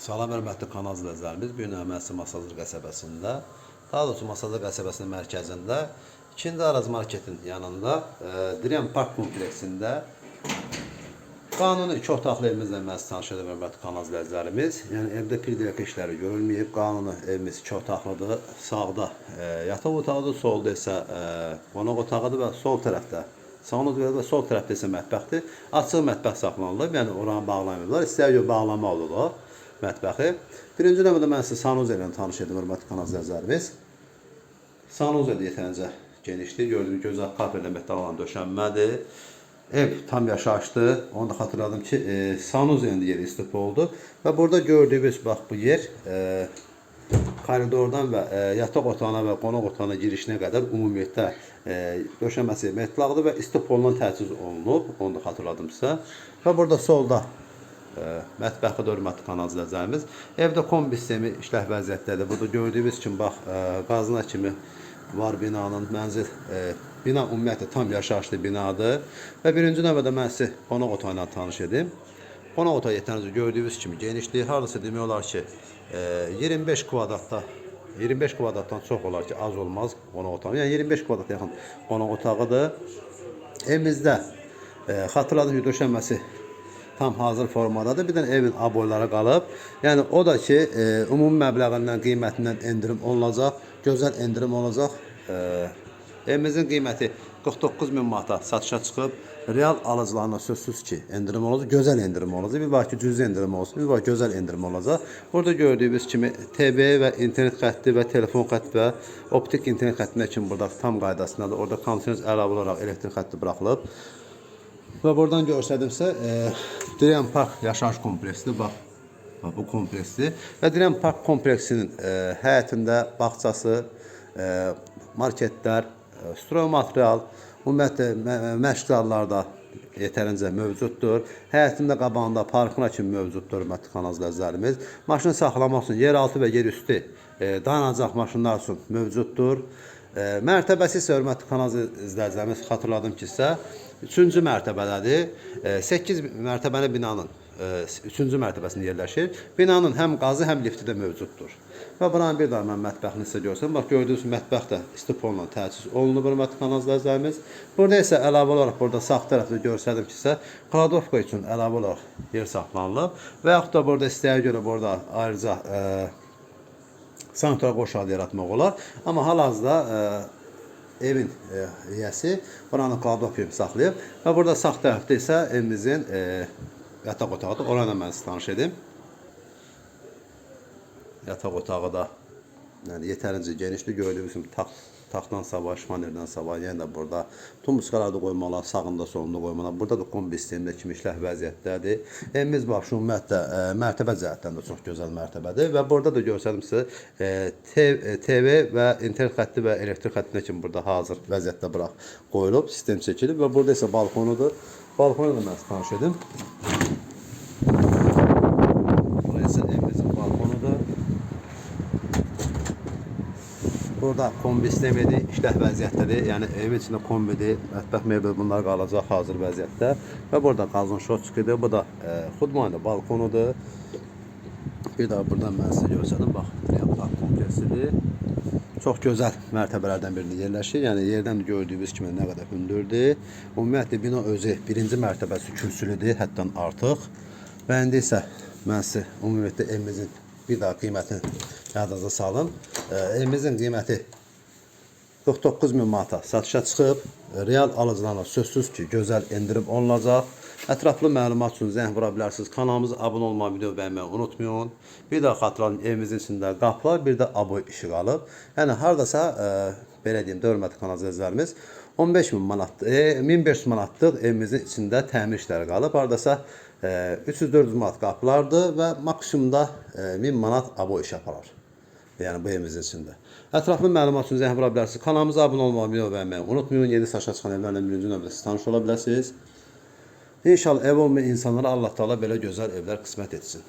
Salam hörmətli kanal izləyicilərimiz, bu gün əməsi Masazır qəsəbəsində, daha doğrusu Masazır qəsəbəsinin mərkəzində, ikinci Araz marketin yanında, e, Diriyam Park kompleksində qanuni iki otaqlı evimizlə məhz tanış edir hörmətli kanal izləyicilərimiz. Yəni evdə pildək işləri görülməyib, qanuni evimiz iki otaqlıdır. Sağda e, yataq otağıdır, solda isə e, qonaq otağıdır və sol tərəfdə Salonuz və sol tərəfdə isə mətbəxdir. Açıq mətbəx saxlanılıb, yəni oranı bağlamayıblar. İstər yox bağlama olurlar mətbəxi. Birinci növbədə mən sizə sanuza ilə tanış edim, hörmətli kanal izləyicilərimiz. Sanuza da yetərincə genişdir. Gördüyünüz gözəl kafelə metallan döşənmədir. Ev tam yaşayışdı. Onu da xatırladım ki, e, sanuza indi yeri istif oldu. Və burada gördüyünüz bax bu yer e, koridordan və e, yataq otağına və qonaq otağına girişinə qədər ümumiyyətlə e, döşəməsi metlaqdır və istipolundan təchiz olunub. Onu da xatırladım sizə. Və burada solda e, mətbəxi hörmətli kanal izləyicilərimiz. Evdə kombi sistemi işləh vəziyyətdədir. Burada gördüyünüz kimi bax e, qazına kimi var binanın mənzil e, bina ümumiyyətlə tam yaşayışlı binadır. Və birinci növbədə mən sizə qonaq otağı ilə tanış edim. Qonaq otağı yetərincə gördüyünüz kimi genişliyi hardasa demək olar ki, e, 25 kvadratda 25 kvadratdan çox olar ki, az olmaz qonaq otağı. Yəni 25 kvadrat yaxın qonaq otağıdır. Evimizdə e, xatırladım döşənməsi tam hazır formadadır. Bir dənə evin aboyları qalıb. Yəni o da ki, e, ümumi məbləğindən, qiymətindən endirim olunacaq. Gözəl endirim olacaq. E, evimizin qiyməti 49 min manata satışa çıxıb. Real alıcılarına sözsüz ki, endirim olacaq. Gözəl endirim olacaq. Bir var ki, cüzi endirim olsun. Bir var gözəl endirim olacaq. Burada gördüyünüz kimi TV və internet xətti və telefon xətti və optik internet xəttinə kimi burada tam qaydasındadır. Orada kondisioner əlavə olaraq elektrik xətti buraxılıb. Və buradan görsədimsə, e, Diriyam Park yaşayış kompleksidir. Bax, bax bu kompleksdir. Və Diriyam Park kompleksinin e, həyətində bağçası, e, marketlər, e, stroy material, ümumiyyətlə mə- məşğallarda yetərincə mövcuddur. Həyətində qabağında parkına kimi mövcuddur hörmətli kanal izləyicilərimiz. Maşın saxlamaq üçün yeraltı və yerüstü e, dayanacaq maşınlar üçün mövcuddur. E, mərtəbəsi isə hörmətli kanal izləyicilərimiz xatırladım ki, sizə 3-cü mərtəbədədir. E, 8 mərtəbəli binanın 3-cü mərtəbəsində yerləşir. Binanın həm qazı, həm lifti də mövcuddur. Və buranın bir daha mən mətbəxini sizə göstərim. Bax gördüyünüz mətbəx də istiponla təchiz olunub hörmətli kanal izləyicilərimiz. Burada isə əlavə olaraq burada sağ tərəfdə göstərdim ki, sizə kladovka üçün əlavə olaraq yer saxlanılıb və yaxud da burada istəyə görə burada ayrıca e, sanitar qoşağı yaratmaq olar. Amma hal-hazırda e, evin e, yiyəsi buranı kimi saxlayıb və burada sağ tərəfdə isə evimizin e, yataq otağıdır. Oranla mən sizə tanış edim. Yataq otağı da yəni yetərincə genişdir. Gördüyünüz kimi taxtdan sabah, şmanerdən sabah, yəni də burada tumbuçkalar da qoymalar, sağında solunda qoymalar. Burada da kombi sistemində kimi işləh vəziyyətdədir. Evimiz bax şu ümumiyyətlə e, mərtəbə cəhətdən də çox gözəl mərtəbədir və burada da göstərdim sizə e, TV, e, və internet xətti və elektrik xəttinə kimi burada hazır vəziyyətdə bıraq qoyulub, sistem çəkilib və burada isə balkonudur. Balkonu da mən tanış edim. Burası evimizin balkonudur. Burada kombi sistemidir, işləh vəziyyətdədir. Yəni evin içində kombidir, mətbəx mebel bunlar qalacaq hazır vəziyyətdə. Və burada qazın şotçukudur. Bu da e, xudmanlı balkonudur. Bir daha buradan mən sizə göstərdim. Bax, Real kompleksidir. Çox gözəl mərtəbələrdən birində yerləşir. Yəni yerdən də gördüyünüz kimi nə qədər hündürdür. Ümumiyyətlə bina özü birinci mərtəbəsi kürsülüdür, həddən artıq. Və indi isə mən sizə ümumiyyətlə evimizin bir daha qiymətini yadınıza salım. Ee, evimizin qiyməti 49 min manata satışa çıxıb. Real alıcılarına sözsüz ki, gözəl endirim olunacaq. Ətraflı məlumat üçün zəng vura bilərsiniz. Kanalımıza abunə olmağı, video bəyənməyi unutmayın. Bir daha xatırlayın, evimizin içində qapılar, bir də aboy işıq alıb. Yəni hardasa e, belə deyim, hörmətli kanal izləyicilərimiz 15 min manat, e, 1500 manatlıq evimizin içində təmir işləri qalıb. Hardasa e, 300-400 manat qapılardır və maksimumda e, 1000 manat aboy iş aparar. Yəni bu evimizin içində. Ətraflı məlumat üçün zəng vura bilərsiniz. Kanalımıza abunə olmağı, video bəyənməyi unutmayın. Yeni saça çıxan evlərlə birinci növbədə tanış ola. İnşallah ev olmayan insanlara Allah Taala belə gözəl evlər qismət etsin.